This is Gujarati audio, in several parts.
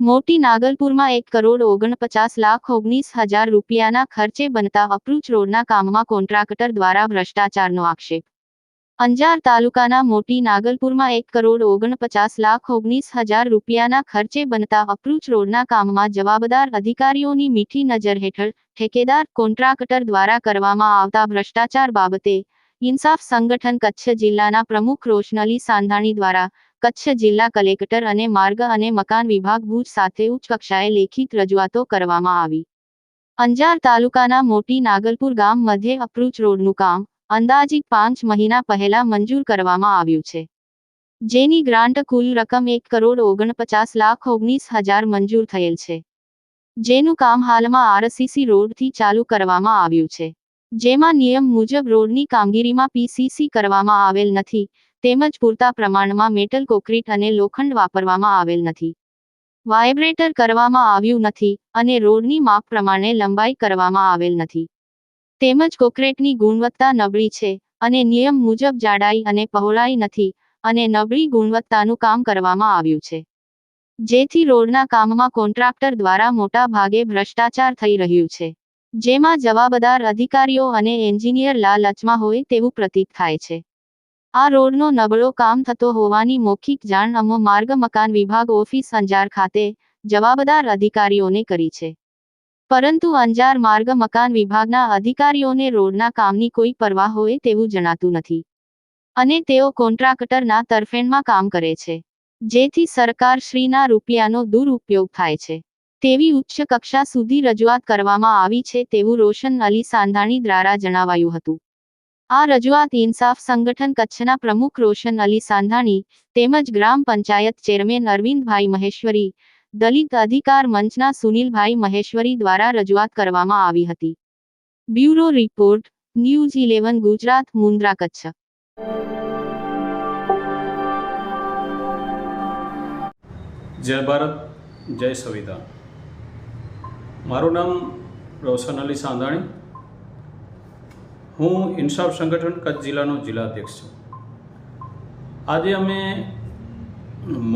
મોટી નાગલપુરમાં એક કરોડ ઓગણપચાસ લાખ ઓગણીસ હજાર રૂપિયાના ખર્ચે બનતા અપ્રુચ રોડના કામમાં કોન્ટ્રાક્ટર દ્વારા ભ્રષ્ટાચારનો આક્ષેપ. અંજાર તાલુકાના મોટી નાગલપુરમાં એક કરોડ ઓગણપચાસ લાખ ઓગણીસ હજાર રૂપિયાના ખર્ચે બનતા અપ્રુચ રોડના કામમાં જવાબદાર અધિકારીઓની મીઠી નજર હેઠળ ઠેકેદાર કોન્ટ્રાક્ટર દ્વારા કરવામાં આવતા ભ્રષ્ટાચાર બાબતે ઇન્સાફ સંગઠન કચ્છ જિલ્લાના પ્રમુખ રોશનલી સાંધાણી દ્વારા કચ્છ જિલ્લા કલેક્ટર અને માર્ગ અને મકાન વિભાગ ભુજ સાથે ઉચ્ચ કક્ષાએ લેખિત રજૂઆતો કરવામાં આવી. અંજાર તાલુકાના મોટી નાગલપુર ગામ મધ્યે અપ્રુચ રોડનું કામ અંદાજિત પાંચ મહિના પહેલા મંજૂર કરવામાં આવ્યું છે. જેની ગ્રાન્ટ કુલ રકમ એક કરોડ ઓગણપચાસ લાખ ઓગણીસ હજાર મંજૂર થયેલ છે. જેનું કામ હાલમાં આરસીસી રોડથી ચાલુ કરવામાં આવ્યું છે. જેમાં નિયમ મુજબ રોડની કામગીરીમાં પીસીસી કરવામાં આવેલ નથી, તેમજ પૂરતા પ્રમાણમાં મેટલ, કોક્રીટ અને લોખંડ વાપરવામાં આવેલ નથી. વાઇબ્રેટર કરવામાં આવ્યું નથી અને રોડની માપ પ્રમાણે લંબાઈ કરવામાં આવેલ નથી. તેમજ કોકરેટની ગુણવત્તા નબળી છે અને નિયમ મુજબ જાડાઈ અને પહોળાઈ નથી અને નબળી ગુણવત્તાનું કામ કરવામાં આવ્યું છે. જેથી રોડના કામમાં કોન્ટ્રાક્ટર દ્વારા મોટા ભાગે ભ્રષ્ટાચાર થઈ રહ્યું છે. જેમાં જવાબદાર અધિકારીઓ અને એન્જિનિયર લાલચમાં હોય તેવું પ્રતીત થાય છે. આ રોડનો નબળો કામ થતો હોવાની મૌખિક જાણ અમો માર્ગ મકાન વિભાગ ઓફિસ અંજાર ખાતે જવાબદાર અધિકારીઓને કરી છે. પરંતુ અંજાર માર્ગ મકાન વિભાગના અધિકારીઓને રોડના કામની કોઈ પરવા હોય તેવું જણાતું નથી. અને તેઓ કોન્ટ્રાક્ટરના તરફેણમાં કામ કરે છે. જેથી સરકારશ્રીના રૂપિયાનો દુરુપયોગ થાય છે. તેવી ઉચ્ચ કક્ષા સુધી રજૂઆત કરવામાં આવી છે તેવું રોશન અલી સાંધાણી દ્વારા જણાવાયું હતું. આ રજૂઆત ઇન્સાફ સંગઠન કચ્છના પ્રમુખ રોશન અલી સાંધાણી તેમજ ગ્રામ પંચાયત ચેરમેન અરવિંદભાઈ મહેશ્વરી દલિત અધિકાર મંચના સુનિલભાઈ મહેશ્વરી દ્વારા રજૂઆત કરવામાં આવી હતી. Bureau report, news eleven, Gujarat, Mundra Kutch. જય ભારત, જય સવિતા. મારું નામ રોશન અલી સાંધાણી. હું ઇન્સાફ સંગઠન કચ્છ જિલ્લાનો જિલ્લાધ્યક્ષ છું. આજે અમે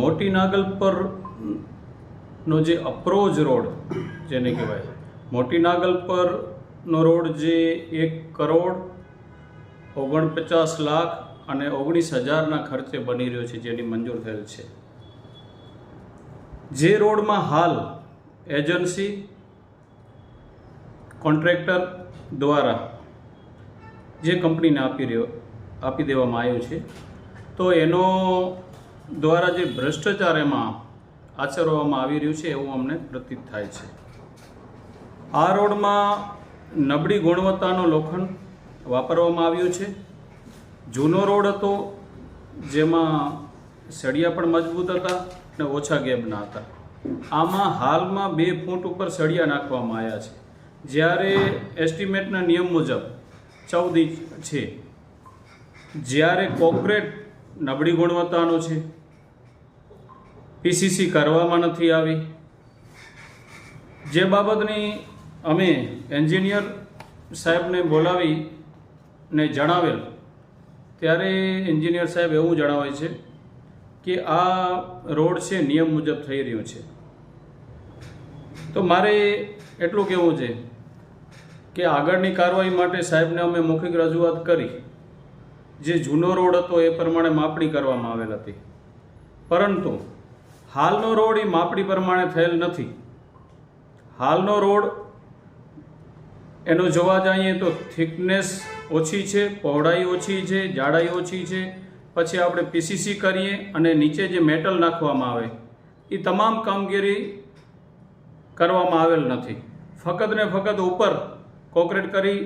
મોટી નાગલ પર નો જે અપ્રોચ રોડ, જેને કહેવાય મોટી નાગલ પરનો રોડ જે એક કરોડ ઓગણપચાસ લાખ અને ઓગણીસ હજારના ખર્ચે બની રહ્યો છે, જેની મંજૂર થયેલ છે. જે રોડમાં હાલ એજન્સી, કોન્ટ્રાક્ટર દ્વારા જે કંપનીને આપી રહ્યો, આપી દેવામાં આવ્યો છે, તો એનો દ્વારા જે ભ્રષ્ટાચાર એમાં આચરવામાં આવી રહ્યું છે એવું અમને પ્રતીત થાય છે. આ રોડમાં નબળી ગુણવત્તાનો લોખંડ વાપરવામાં આવ્યું છે. જૂનો રોડ હતો, જેમાં સળિયા પણ મજબૂત હતા અને ઓછા ગેબના હતા. આમાં હાલમાં બે ફૂટ ઉપર સળિયા નાખવામાં આવ્યા છે. જ્યારે એસ્ટિમેટના નિયમ મુજબ ચૌદ ઇંચ છે. જ્યારે કોન્ક્રીટ નબળી ગુણવત્તાનો છે પીસીસી કરવામાં નથી આવી. જે બાબતની અમે એન્જિનિયર સાહેબને બોલાવી ને જણાવેલ, ત્યારે એન્જિનિયર સાહેબ એવું જણાવે છે કે આ રોડ છે, નિયમ મુજબ થઈ રહ્યો છે. તો મારે એટલું કહેવું છે કે આગળની કાર્યવાહી માટે સાહેબને અમે મૌખિક રજૂઆત કરી. જે જૂનો રોડ હતો એ પ્રમાણે માપણી કરવામાં આવેલ હતી. પરંતુ હાલનો રોડ એ માપણી પ્રમાણે થયેલ નથી. હાલનો રોડ એનો જોવા જઈએ તો થિકનેસ ઓછી છે, પહોળાઈ ઓછી છે, જાડાઈ ઓછી છે. પછી આપણે પીસીસી કરીએ અને નીચે જે મેટલ નાખવામાં આવે, એ તમામ કામગીરી કરવામાં આવેલ નથી. ફક્ત ને ફક્ત ઉપર કોન્ક્રીટ કરી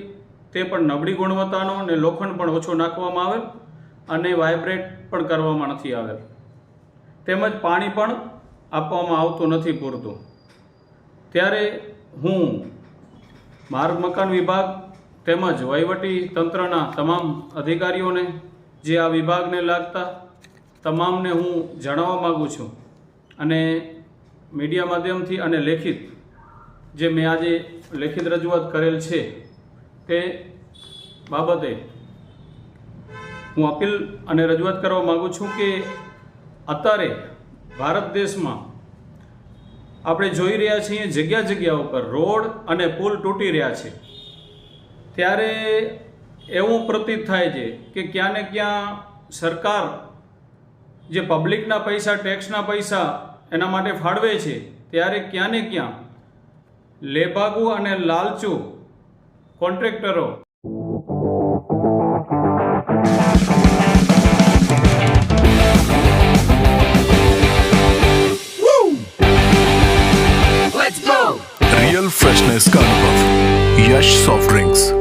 તે પણ નબળી ગુણવત્તાનો અને લોખંડ પણ ઓછો નાખવામાં આવેલ અને વાઇબ્રેટ પણ કરવામાં નથી આવેલ. તેમજ પાણી પણ આપવામાં આવતું નથી પૂરતું. ત્યારે હું માર્ગ મકાન વિભાગ તેમજ વહીવટી તંત્રના તમામ અધિકારીઓને જે આ વિભાગને લાગતા તમામને હું જણાવવા માગું છું અને મીડિયા માધ્યમથી અને લેખિત જે મેં આજે લેખિત રજૂઆત કરેલ છે તે બાબતે હું અપીલ અને રજૂઆત કરવા માગું છું કે અત્યારે ભારત દેશમાં આપણે જોઈ રહ્યા છીએ જગ્યા જગ્યા ઉપર રોડ અને પુલ તૂટી રહ્યા છે. ત્યારે એવું પ્રતીત થાય છે કે ક્યાં ને ક્યાં સરકાર જે પબ્લિકના પૈસા, ટેક્સના પૈસા એના માટે ફાળવે છે, ત્યારે ક્યાં ને ક્યાં લેભાગુ અને લાલચુ કોન્ટ્રાક્ટરો soft drinks.